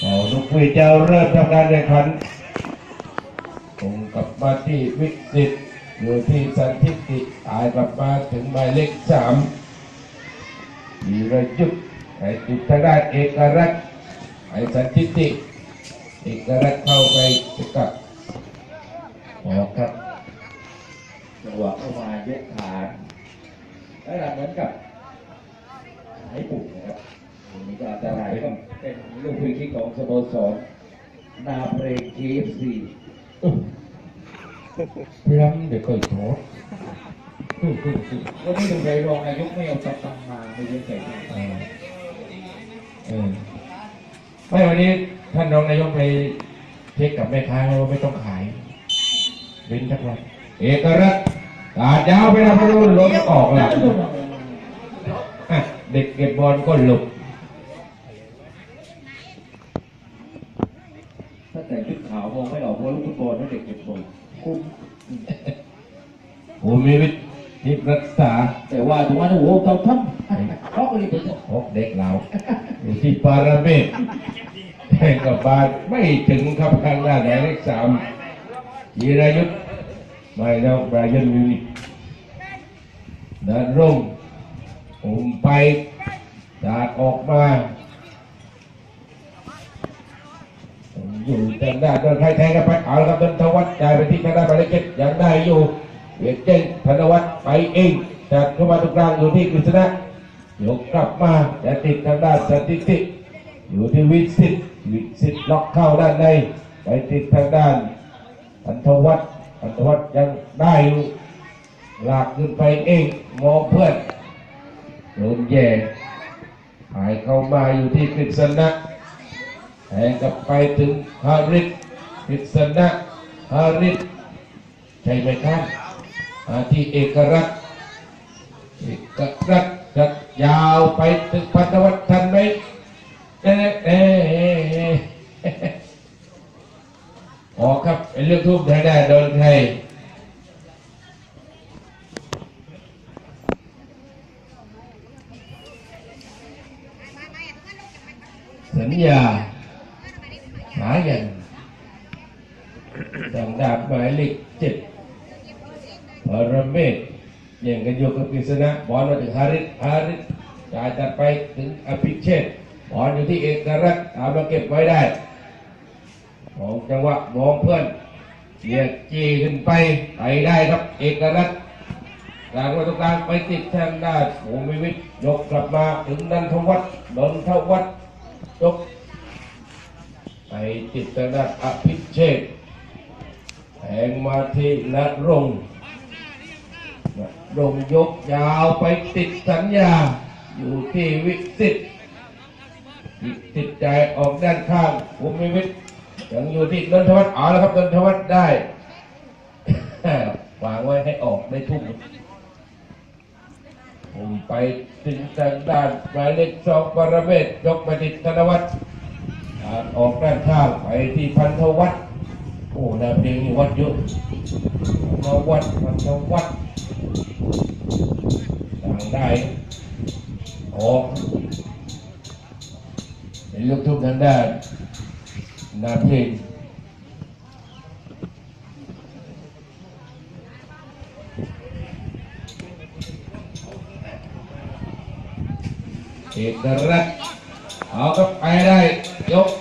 เอาลูกคุยเจ้าเริ่มทำการแข่งขันตรงกับมาที่วิสิตอยู่ที่สันทิติตายกลับมาถึงหมายเลขสามมีระยุทธ์ไอ้ติดทางด้านเอกรัตน์ไอ้สันทิติเอกรัตน์เข้าไปสกัดออกครับจังหวะเข้ามาเยกขาแล้วเหมือนกับหายปุ่มนะครับ ตรงนี้ก็อันตรายก็เป็นลูกฟรีคิกของสโมสรนาเพลงทีฟซีพร้ำเดี๋ยวก็อีกโถวันนี้ดูใจรองนายกไม่เอาตัตังมาไม่เยอะใจมากเออเออไม่วันนี้ท่านรองนายกไปเช็คกับแม่ค้าว่าไม่ต้องขายเว้นทักวันเอกรัตตาดยาวไปนะพรุ่นล้มออกหลังเด็กเก็บบอลก็หลบ ถ้าแต่งชุดขาวมองไม่ออกว่าลูก ฟุตบอลนั่นเด็กเก็บบอลคุ้มภูมิวิทย์ทิพย์รักษา แต่ว่าถึงว่าโอ้โหเราทำเขาก็เลยเป็นพบเด็กเราอยู่ที่ปาราเมตแข่งกับบาสไม่ถึงครับข้างหน้าหมายเลขสามยีรายุทธไม่แล้วบรายันมิวนิกเดินร่มผมไปดาดออกมาผม อยู่ทางด้านโดนใครแทงกันไปเอาละครับโดนทวัฒน์จ่ายไปที่ทางด้านหมายเลขเจ็ดยังได้อยู่เวียเจ้งธนวัฒน์ไปเองจัดเข้ามาตรงกลางอยู่ที่กฤษณะยกกลับมาแต่ติดทางด้านสถิติ อยู่ที่วิสิตวิสิตล็อกเข้าด้านในไปติดทางด้านพันธวัฒน์พันธวัฒน์ยังได้อยู่ลากขึ้นไปเองมองเพื่อนโดนแย่หายเข้ามาอยู่ที่กฤษณะ แทงกลับไปถึงฮาริสกฤษณะฮาริสใช่ไหมครับมาที่เอกรัตเอกรัตจัดยาวไปถึงพันธวัฒน์ทันไหมเอ๊ะเอ๊ะเอ๊ะเอ๊ะอครับเป็นเรื่องทุ่มแท้ได้โดนใครสัญญา หายันดังดาบหมายเลขเจ็ดพรเมศเนี่ยกันอยู่กับกฤษณะบอลมาถึงฮาริสฮาริสจ่ายตัดไปถึงอภิเชษบอลอยู่ที่เอกรัตน์เอามาเก็บไว้ได้มองจังหวะมองเพื่อนเสียกจีขึ้นไปไปได้ครับ เอกรัตน์กลางวัตรงกลางไปติดทางด้โอมิวิทยกกลับมาถึงนันทวัฒน์นนทวัฒน์ยก ไปติดทางด้านอภิเชษฐ์แทงมาทีนัดรงค์ดงยกยาวไปติดสัญญา อยู่ที่วิสิตวิสิตใจออกด้านข้างภูมิวิทย์ยังอยู่ที่นนทวัฒน์เอแล้วครับนนทวัฒน์ได้วางไว้ให้ออกได้ทุ่มผมไปถึงทางด้านหมายเลขสองปรเมศยกไปติดธนวัฒน์ ออกด้านข้างไปที่พันธวัฒน์โอ้ดาวเพลงนี่วัดเยอะมาวัดพันธวัฒน์ต่างได้ออกเป็นลูกทุ่งทางด้านนาเพลงเอกรัตน์เอาก็ไปได้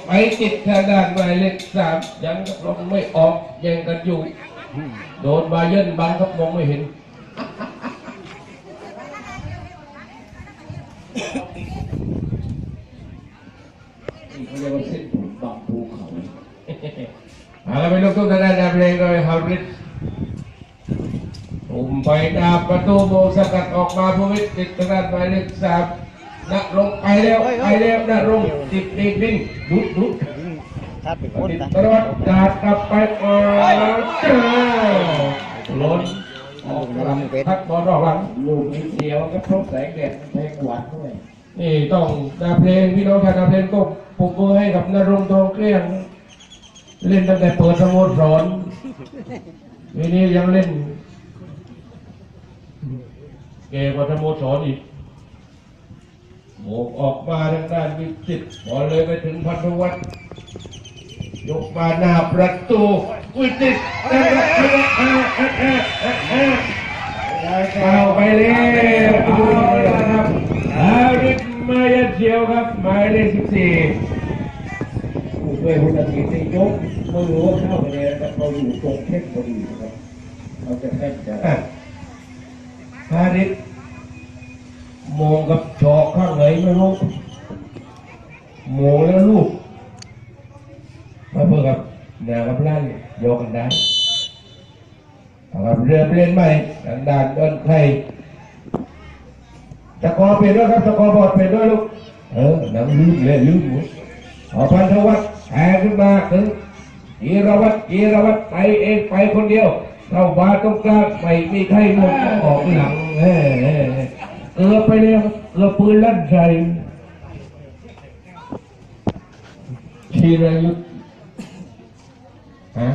ไปติดทางด้านหมายเลขสามยังลงไม่ออกยังกันอยู่ โดนบาเยิร์นบังครับมองไม่เห็นนี่เขาเรียกว่าเส้นผมบางภูเขาเอาละไปลูกทุ่งทางด้านดาเพลงโดยฮาริสปุ่มไปดาบประตูโบสกัดออกมาภูวิทย์ติดทางด้านหมายเลขสาม นักลงไปแล้วไปแล้วนักลงติดดีดิ้นดุดดุดชัดไปคนติดนะตลอดดาดกลับไปออกเจ้าล้นออกหลังพักบอลรอบหลังลูกนิดเดียวก็พบแสงแดดมันแทงหวานด้วยนี่ต้องดาเพลงพี่น้องชาวดาเพลงก็ปรบมือให้กับนรงค์ทองเกลี้ยง เล่นตั้งแต่เปิดสโมสรทีนี้ยังเล่นเกมกว่าสโมสรอีกโบ กออกมาทางด้านวิจิตรบอลเลยไปถึงพันธวัฒน์ยกมาหน้าประตูวิจิตรนะครับเอาไปเลยเอาละครับอาริสมายเชียวครับหมายเลขสิบสี่ผู้ช่วยผู้ตัดสินได้ยกมือว่าเข้าไปเลยนะครับเราอยู่ตรงเท่งพอดีนะครับเราจะแท่จะฮาริส มองกับจอกข้างไหนไม่รู้มองแล้วลูกมาเพื่อกับแนวกับล้านโยกันได้เอาครับเริ่มเล่นใหม่ทางด้านด้นใครตะกอเปลี่ยนด้วยครับตะกอบอดเปลี่ยนด้วยลูกเออหนังลืมเลยลืมหมดเอพันธวัฒน์แทงขึ้นมาถึงจีรวัตรจีรวัตรไปเองไปคนเดียวเข้ามาตรงกลางไม่มีใครหมดออกหลังเฮ้ เฮ้เฮ้เออไปเลยครับเออปืนลั่นใส่ชีรยุทธฮะ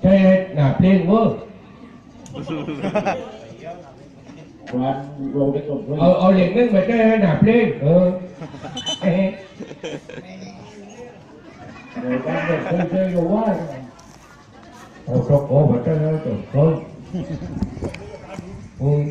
ใช่ไหมหน้าเพลงเวอร์วันเราได้ตกด้วยเอาเอาเหล็กนึ่งมาใช่ไหมหน้าเพลงเออเฮ้ในบ้านเราเคยเจออยู่ว่าเอาตกโอ้มาใช่ไหมตกคนอืม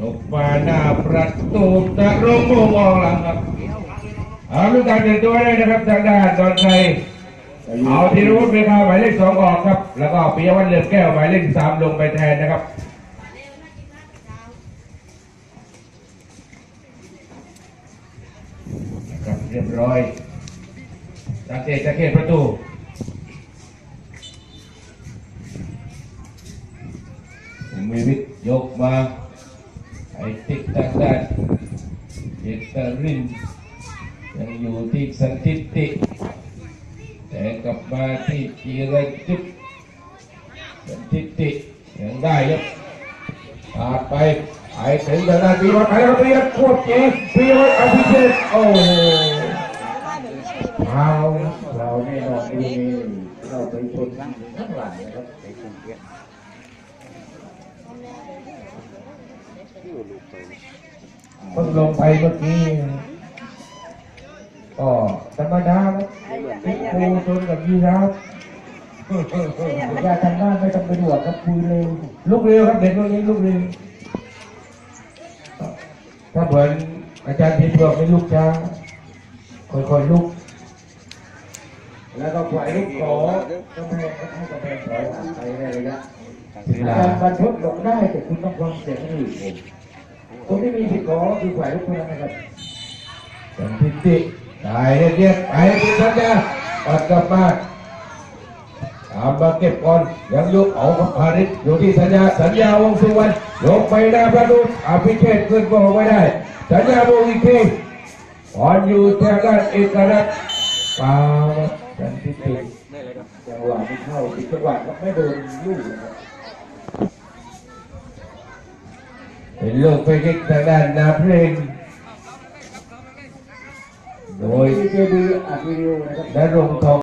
ยกมาห น้าประตูจะลงมุมออกหลังครับเอาลูกการเดินตัวได้นะครับทางด้านดอนชัยเอาธีรวุฒิเมฆาหมายเลขสองออกครับ แล้วก็ปิยวัฒน์เลือแก้วหมายเลขสามลงไปแทนนะครับครับเรียบร้อยสังเกตสังเกตประตูมีวิทยกมา ไอ้ติ๊กทางด้านเจตรินยังอยู่ที่สันติติ แต่กลับมาที่จีรจุดสันติติยังได้ครับขาดไปไปถึงทางด้านปีวัฒน์ไปแล้วปีวัฒน์โคตรเจ๋งปีวัฒน์อภิเชษโอ้โหเอาเราแน่นอนดีเราไปชนข้างหลังนะครับ เพิ่งลงไปเมื่อกี้ก็ธรรมดาครับพิคูชนกับยีราฟญาทางบ้านไม่ต้องไปดวดครับคุยเลยลูกเร็วครับเด็กพวกนี้ลูกเร็วถ้าเหมือนอาจารย์พิมพ์บอกให้ลูกช้าค่อยๆลุกแล้วก็ปล่อยลูกขอก็แพงก็ให้กระแพงถอยไปได้เลยนะการบรรทุกลงได้แต่คุณต้องฟังเสียงคนอื่นผม คนที่มีสิทธิ์ขอคือฝ่ายลูกเท่านั้นนะครับสันติติตายเรียบๆไปที่สัญญาปัดกลับมาตามมาเก็บก่อนยังยกเอากับพาริสอยู่ที่สัญญาสัญญาวงสุวรรณยกไปหน้าประตูอภิเชษขึ้นก็ไม่ได้ สัญญาวงอีกทีบอลอยู่ทางด้านเอกรัตน์ปาสันติติจังหวะที่เข้าติดจังหวะก็ไม่โดนลูกนะครับ เป็นลูกไปคิกทางด้านนาเพลงโดยดีเจดีอัดวิดีโอนะครับนรงค์ทอง